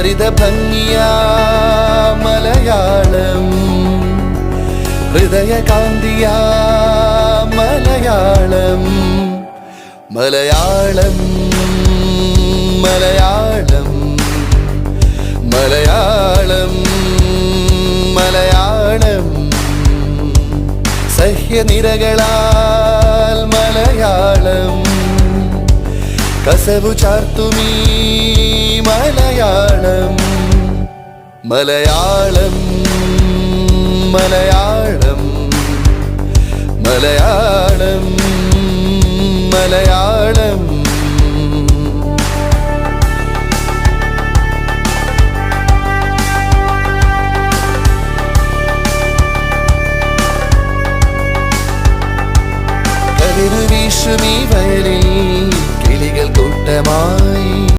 ഹരിത ഭംഗിയാ മലയാളം. ഹൃദയകാന്തിയാ മലയാളം. മലയാളം മലയാളം മലയാളം മലയാളം. സഹ്യനിരകളാൽ മലയാളം. കസവു ചാർത്തുമീ മലയാളം മലയാളം മലയാളം മലയാളം. കവിത വീശുമീ വയലിൽ കിളികൾ കൂട്ടമാണ്